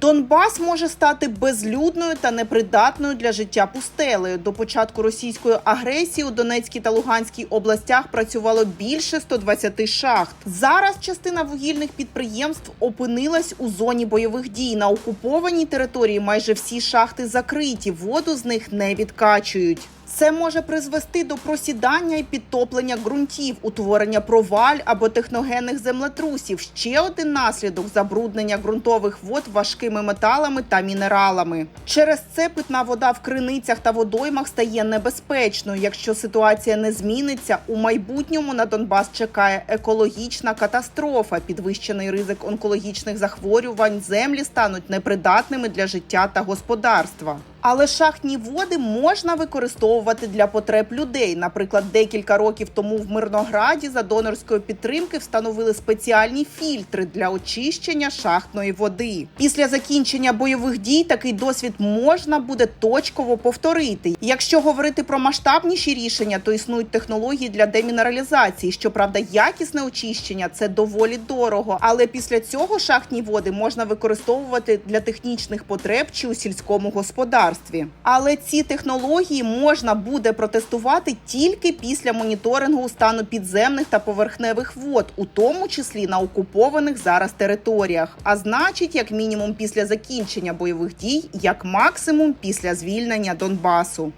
Донбас може стати безлюдною та непридатною для життя пустелею. До початку російської агресії у Донецькій та Луганській областях працювало більше 120 шахт. Зараз частина вугільних підприємств опинилась у зоні бойових дій. На окупованій території майже всі шахти закриті, воду з них не відкачують. Це може призвести до просідання і підтоплення ґрунтів, утворення проваль або техногенних землетрусів. Ще один наслідок забруднення ґрунтових вод важкими металами та мінералами. Через це питна вода в криницях та водоймах стає небезпечною. Якщо ситуація не зміниться, у майбутньому на Донбас чекає екологічна катастрофа, підвищений ризик онкологічних захворювань. Землі стануть непридатними для життя та господарства. Але шахтні води можна використовувати для потреб людей. Наприклад, декілька років тому в Мирнограді за донорської підтримки встановили спеціальні фільтри для очищення шахтної води. Після закінчення бойових дій такий досвід можна буде точково повторити. Якщо говорити про масштабніші рішення, то існують технології для демінералізації. Щоправда, якісне очищення це доволі дорого. Але після цього шахтні води можна використовувати для технічних потреб чи у сільському господарстві. Але ці технології можна буде протестувати тільки після моніторингу стану підземних та поверхневих вод, у тому числі на окупованих зараз територіях. А значить, як мінімум після закінчення бойових дій, як максимум після звільнення Донбасу.